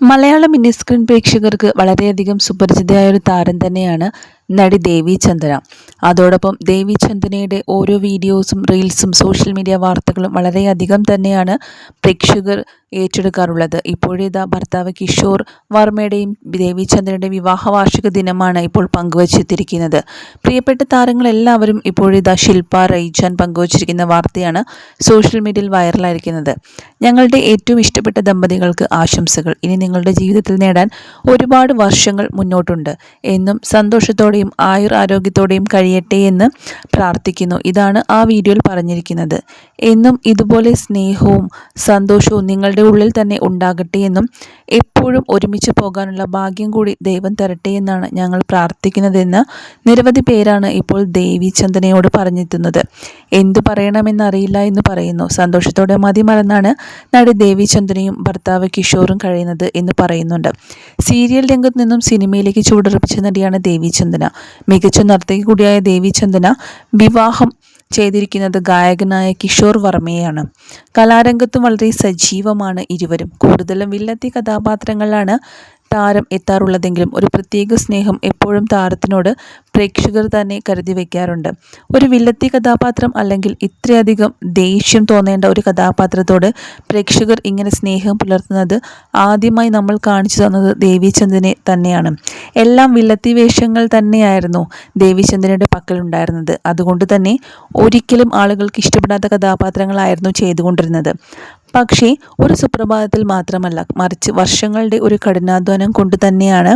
മലയാള mini screen പ്രേക്ഷകർക്ക് വളരെയധികം സുപരിചിതയായ ഒരു താരം തന്നെയാണ് നടി ദേവി ചന്ദന. അതോടൊപ്പം ദേവി ചന്ദനയുടെ ഓരോ വീഡിയോസും റീൽസും സോഷ്യൽ മീഡിയ വാർത്തകളും വളരെയധികം തന്നെയാണ് പ്രേക്ഷകർ ഏറ്റെടുക്കാറുള്ളത്. ഇപ്പോഴേതാ ഭർത്താവ് കിഷോർ വർമ്മയുടെയും ദേവി ചന്ദനയുടെ വിവാഹ വാർഷിക ദിനമാണ് ഇപ്പോൾ പങ്കുവച്ചെത്തിയിരിക്കുന്നത് പ്രിയപ്പെട്ട താരങ്ങളെല്ലാവരും ഇപ്പോഴേതാ ശില്പ റൈജാൻ പങ്കുവച്ചിരിക്കുന്ന വാർത്തയാണ് സോഷ്യൽ മീഡിയയിൽ വൈറലായിരിക്കുന്നത്. ഞങ്ങളുടെ ഏറ്റവും ഇഷ്ടപ്പെട്ട ദമ്പതികൾക്ക് ആശംസകൾ. ഇനി നിങ്ങളുടെ ജീവിതത്തിൽ നേടാൻ ഒരുപാട് വർഷങ്ങൾ മുന്നോട്ടുണ്ട്. എന്നും സന്തോഷത്തോടെ സന്തോഷത്തോടെയും ആയുർ ആരോഗ്യത്തോടെയും കഴിയട്ടെ എന്ന് പ്രാർത്ഥിക്കുന്നു. ഇതാണ് ആ വീഡിയോയിൽ പറഞ്ഞിരിക്കുന്നത്. എന്നും ഇതുപോലെ സ്നേഹവും സന്തോഷവും നിങ്ങളുടെ ഉള്ളിൽ തന്നെ ഉണ്ടാകട്ടെ എന്നും എപ്പോഴും ഒരുമിച്ച് പോകാനുള്ള ഭാഗ്യം കൂടി ദൈവം തരട്ടെ എന്നാണ് ഞങ്ങൾ പ്രാർത്ഥിക്കുന്നതെന്ന് നിരവധി പേരാണ് ഇപ്പോൾ ദേവി ചന്ദനയോട് പറഞ്ഞെത്തുന്നത് എന്തു പറയണമെന്നറിയില്ല എന്ന് പറയുന്നു. സന്തോഷത്തോടെ മതി മറന്നാണ് നടി ദേവി ചന്ദനയും ഭർത്താവ് കിഷോറും കഴിയുന്നത് എന്ന് പറയുന്നുണ്ട്. സീരിയൽ രംഗത്ത് നിന്നും സിനിമയിലേക്ക് ചൂടുറപ്പിച്ച നടിയാണ് ദേവി ചന്ദന. മികച്ച നർത്തകി കൂടിയായ ദേവി ചന്ദന വിവാഹം ചെയ്തിരിക്കുന്നത് ഗായകനായ കിഷോർ വർമ്മയാണ് കലാരംഗത്തും വളരെ സജീവമാണ് ഇരുവരും. കൂടുതലും വില്ലത്തി കഥാപാത്രങ്ങളാണ് താരം എത്താറുള്ളതെങ്കിലും ഒരു പ്രത്യേക സ്നേഹം എപ്പോഴും താരത്തിനോട് പ്രേക്ഷകർ തന്നെ കരുതി വയ്ക്കാറുണ്ട് ഒരു വില്ലത്തി കഥാപാത്രം അല്ലെങ്കിൽ ഇത്രയധികം ദേഷ്യം തോന്നേണ്ട ഒരു കഥാപാത്രത്തോട് പ്രേക്ഷകർ ഇങ്ങനെ സ്നേഹം പുലർത്തുന്നത് ആദ്യമായി നമ്മൾ കാണിച്ചു തന്നത് ദേവീചന്ദ്രനെ തന്നെയാണ്. എല്ലാം വില്ലത്തി വേഷങ്ങൾ തന്നെയായിരുന്നു പക്കൽ പക്കലുണ്ടായിരുന്നത്. അതുകൊണ്ട് തന്നെ ഒരിക്കലും ആളുകൾക്ക് ഇഷ്ടപ്പെടാത്ത കഥാപാത്രങ്ങളായിരുന്നു ചെയ്തുകൊണ്ടിരുന്നത്. പക്ഷേ ഒരു സുപ്രഭാതത്തിൽ മാത്രമല്ല മറിച്ച് വർഷങ്ങളുടെ ഒരു കഠിനാധ്വാനം കൊണ്ട് തന്നെയാണ്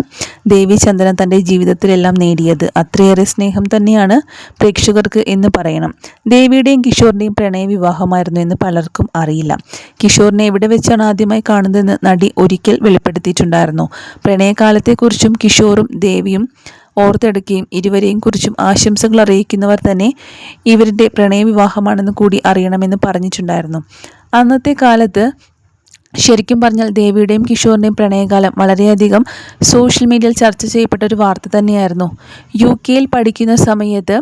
ദേവീചന്ദ്രൻ തന്റെ ജീവിതത്തിലെല്ലാം നേടിയത്. അത്രയേറെ സ്നേഹം തന്നെയാണ് പ്രേക്ഷകർക്ക് എന്ന് പറയണം. ദേവിയുടെയും കിഷോറിന്റെയും പ്രണയ വിവാഹമായിരുന്നു എന്ന് പലർക്കും അറിയില്ല. കിഷോറിനെ എവിടെ വെച്ചാണ് ആദ്യമായി കാണുന്നതെന്ന് നടി ഒരിക്കൽ വെളിപ്പെടുത്തിയിട്ടുണ്ടായിരുന്നു. പ്രണയകാലത്തെക്കുറിച്ചും കിഷോറും ദേവിയും ഓർത്തെടുക്കുകയും ഇരുവരെയും കുറിച്ചും ആശംസകൾ അറിയിക്കുന്നവർ തന്നെ ഇവരുടെ പ്രണയവിവാഹമാണെന്ന് കൂടി അറിയണമെന്ന് പറഞ്ഞിട്ടുണ്ടായിരുന്നു. അന്നത്തെ കാലത്ത് ശരിക്കും പറഞ്ഞാൽ ദേവിയുടെയും കിഷോറിന്റെയും പ്രണയകാലം വളരെയധികം സോഷ്യൽ മീഡിയയിൽ ചർച്ച ചെയ്യപ്പെട്ട ഒരു വാർത്ത തന്നെയായിരുന്നു. യു കെയിൽ പഠിക്കുന്ന സമയത്ത്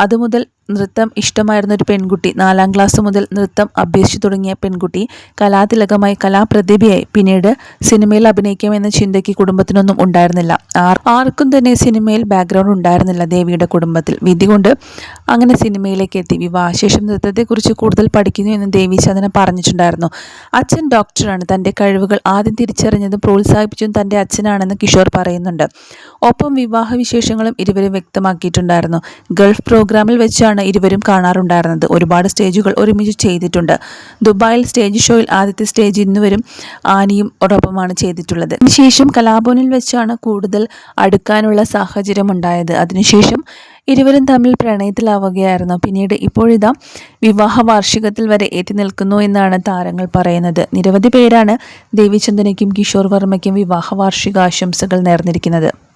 അതുമുതൽ നൃത്തം ഇഷ്ടമായിരുന്ന ഒരു പെൺകുട്ടി. നാലാം ക്ലാസ് മുതൽ നൃത്തം അഭ്യസിച്ചു തുടങ്ങിയ പെൺകുട്ടി കലാതിലകമായി കലാപ്രതിഭയായി പിന്നീട് സിനിമയിൽ അഭിനയിക്കാമെന്ന ചിന്തയ്ക്ക് കുടുംബത്തിനൊന്നും ഉണ്ടായിരുന്നില്ല. ആർ ആർക്കും തന്നെ സിനിമയിൽ ബാക്ക്ഗ്രൗണ്ട് ഉണ്ടായിരുന്നില്ല ദേവിയുടെ കുടുംബത്തിൽ. വിധി കൊണ്ട് അങ്ങനെ സിനിമയിലേക്ക് എത്തി. വിവാഹശേഷം നൃത്തത്തെക്കുറിച്ച് കൂടുതൽ പഠിക്കുന്നു എന്ന് ദേവി ചന്ദന പറഞ്ഞിട്ടുണ്ടായിരുന്നു. അച്ഛൻ ഡോക്ടറാണ് തന്റെ കഴിവുകൾ ആദ്യം തിരിച്ചറിഞ്ഞതും പ്രോത്സാഹിപ്പിച്ചതും തന്റെ അച്ഛനാണെന്ന് കിഷോർ പറയുന്നുണ്ട്. ഒപ്പം വിവാഹ വിശേഷങ്ങളും ഇരുവരും വ്യക്തമാക്കിയിട്ടുണ്ടായിരുന്നു. ഗൾഫ് പ്രോഗ്രാമിൽ വെച്ചാണ് ഇരുവരും കാണാറുണ്ടായിരുന്നത്. ഒരുപാട് സ്റ്റേജുകൾ ഒരുമിച്ച് ചെയ്തിട്ടുണ്ട്. ദുബായിൽ സ്റ്റേജ് ഷോയിൽ ആദ്യത്തെ സ്റ്റേജ് ഇന്നുവരും ആനിയും ഒടൊപ്പമാണ് ചെയ്തിട്ടുള്ളത്. അതിനുശേഷം കലാഭവനിൽ വെച്ചാണ് കൂടുതൽ അടുക്കാനുള്ള സാഹചര്യം ഉണ്ടായത്. അതിനുശേഷം ഇരുവരും തമ്മിൽ പ്രണയത്തിലാവുകയായിരുന്നു. പിന്നീട് ഇപ്പോഴിതാ വിവാഹ വാർഷികത്തിൽ വരെ എത്തി നിൽക്കുന്നു എന്നാണ് താരങ്ങൾ പറയുന്നത്. നിരവധി പേരാണ് ദേവിചന്ദനയ്ക്കും കിഷോർ വർമ്മയ്ക്കും വിവാഹ വാർഷിക ആശംസകൾ നേർന്നിരിക്കുന്നത്.